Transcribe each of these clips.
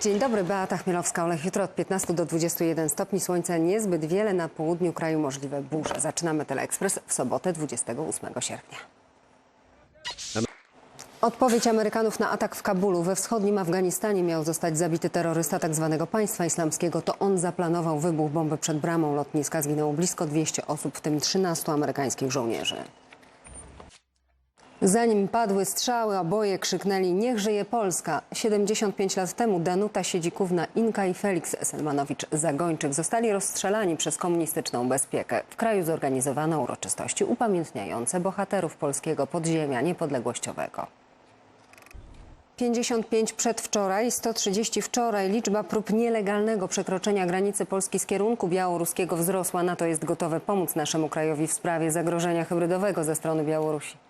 Dzień dobry, Beata Chmielowska-Olech. Jutro od 15 do 21 stopni słońca niezbyt wiele na południu kraju możliwe burze. Zaczynamy Teleekspres w sobotę 28 sierpnia. Odpowiedź Amerykanów na atak w Kabulu we wschodnim Afganistanie miał zostać zabity terrorysta tzw. państwa islamskiego. To on zaplanował wybuch bomby przed bramą lotniska. Zginęło blisko 200 osób, w tym 13 amerykańskich żołnierzy. Zanim padły strzały, oboje krzyknęli Niech żyje Polska. 75 lat temu Danuta Siedzikówna, Inka i Felix Selmanowicz-Zagończyk zostali rozstrzelani przez komunistyczną bezpiekę. W kraju zorganizowano uroczystości upamiętniające bohaterów polskiego podziemia niepodległościowego. 55 przedwczoraj, 130 wczoraj. Liczba prób nielegalnego przekroczenia granicy Polski z kierunku białoruskiego wzrosła. NATO jest gotowe pomóc naszemu krajowi w sprawie zagrożenia hybrydowego ze strony Białorusi.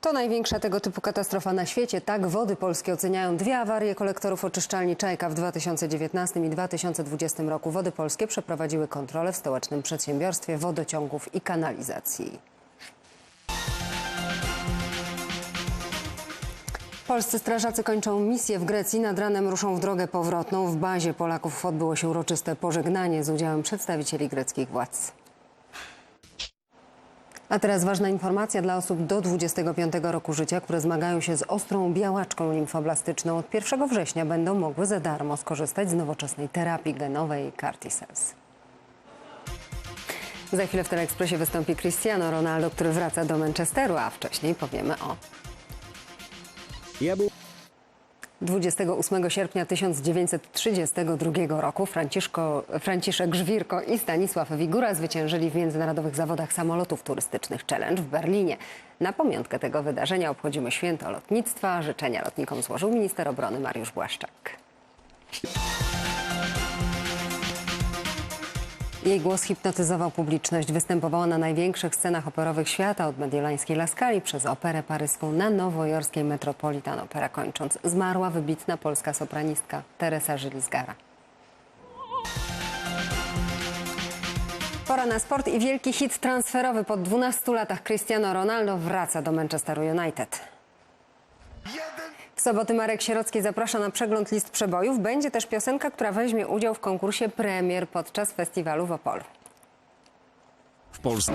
To największa tego typu katastrofa na świecie. Tak wody polskie oceniają dwie awarie kolektorów oczyszczalni Czajka w 2019 i 2020 roku. Wody polskie przeprowadziły kontrolę w stołecznym przedsiębiorstwie wodociągów i kanalizacji. Polscy strażacy kończą misję w Grecji. Nad ranem ruszą w drogę powrotną. W bazie Polaków odbyło się uroczyste pożegnanie z udziałem przedstawicieli greckich władz. A teraz ważna informacja dla osób do 25 roku życia, które zmagają się z ostrą białaczką limfoblastyczną. Od 1 września będą mogły za darmo skorzystać z nowoczesnej terapii genowej Carticels. Za chwilę w Teleekspresie wystąpi Cristiano Ronaldo, który wraca do Manchesteru, a wcześniej powiemy o Ja był 28 sierpnia 1932 roku Franciszko, Franciszek Żwirko i Stanisław Wigura zwyciężyli w międzynarodowych zawodach samolotów turystycznych Challenge w Berlinie. Na pamiątkę tego wydarzenia obchodzimy święto lotnictwa. Życzenia lotnikom złożył minister obrony Mariusz Błaszczak. Jej głos hipnotyzował publiczność. Występowała na największych scenach operowych świata, od mediolańskiej Laskali przez operę paryską na nowojorskiej Metropolitan Opera kończąc. Zmarła wybitna polska sopranistka Teresa Żylizgara. Pora na sport i wielki hit transferowy. Po 12 latach Cristiano Ronaldo wraca do Manchesteru United. W soboty Marek Sierocki zaprasza na przegląd list przebojów. Będzie też piosenka, która weźmie udział w konkursie premier podczas festiwalu w Opolu. w Polsce.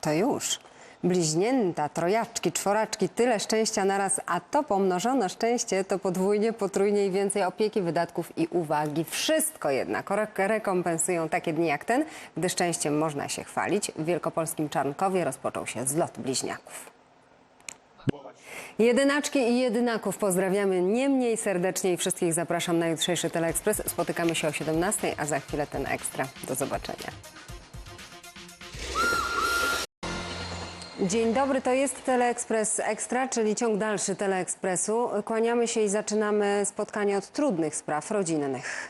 To już. Bliźnięta, trojaczki, czworaczki, tyle szczęścia naraz, a to pomnożone szczęście to podwójnie, potrójnie i więcej opieki, wydatków i uwagi. Wszystko jednak re- rekompensują takie dni jak ten, gdy szczęściem można się chwalić. W wielkopolskim Czarnkowie rozpoczął się zlot bliźniaków. Jedynaczki i jedynaków pozdrawiamy nie mniej serdecznie i wszystkich zapraszam na jutrzejszy Teleekspres. Spotykamy się o 17, a za chwilę ten ekstra. Do zobaczenia. Dzień dobry, to jest Teleekspres Ekstra, czyli ciąg dalszy Teleekspresu. Kłaniamy się i zaczynamy spotkanie od trudnych spraw rodzinnych.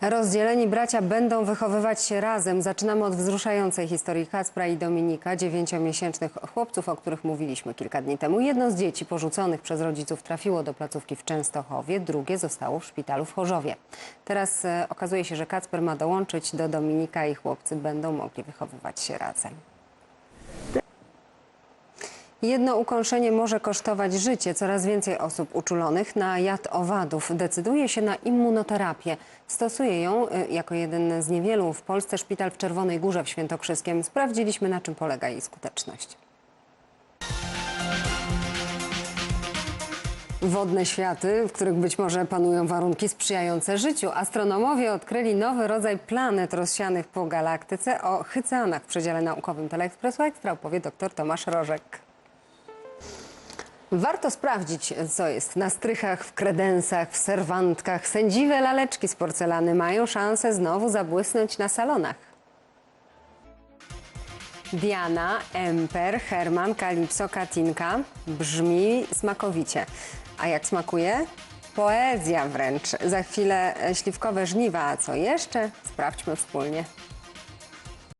Rozdzieleni bracia będą wychowywać się razem. Zaczynamy od wzruszającej historii Kacpra i Dominika, dziewięciomiesięcznych chłopców, o których mówiliśmy kilka dni temu. Jedno z dzieci porzuconych przez rodziców trafiło do placówki w Częstochowie, drugie zostało w szpitalu w Chorzowie. Teraz e, okazuje się, że Kacper ma dołączyć do Dominika i chłopcy będą mogli wychowywać się razem. Jedno ukąszenie może kosztować życie. Coraz więcej osób uczulonych na jad owadów decyduje się na immunoterapię. Stosuje ją y, jako jeden z niewielu w Polsce szpital w Czerwonej Górze w Świętokrzyskiem. Sprawdziliśmy, na czym polega jej skuteczność. Wodne światy, w których być może panują warunki sprzyjające życiu. Astronomowie odkryli nowy rodzaj planet rozsianych po galaktyce. O hyceanach w przedziale naukowym Teleekspresu Ekstra opowie dr Tomasz Rożek. Warto sprawdzić, co jest na strychach, w kredensach, w serwantkach. Sędziwe laleczki z porcelany mają szansę znowu zabłysnąć na salonach. Diana, Emper, Herman, Kalipso, Katinka. Brzmi smakowicie. A jak smakuje? Poezja wręcz. Za chwilę e, śliwkowe żniwa. A co jeszcze? Sprawdźmy wspólnie.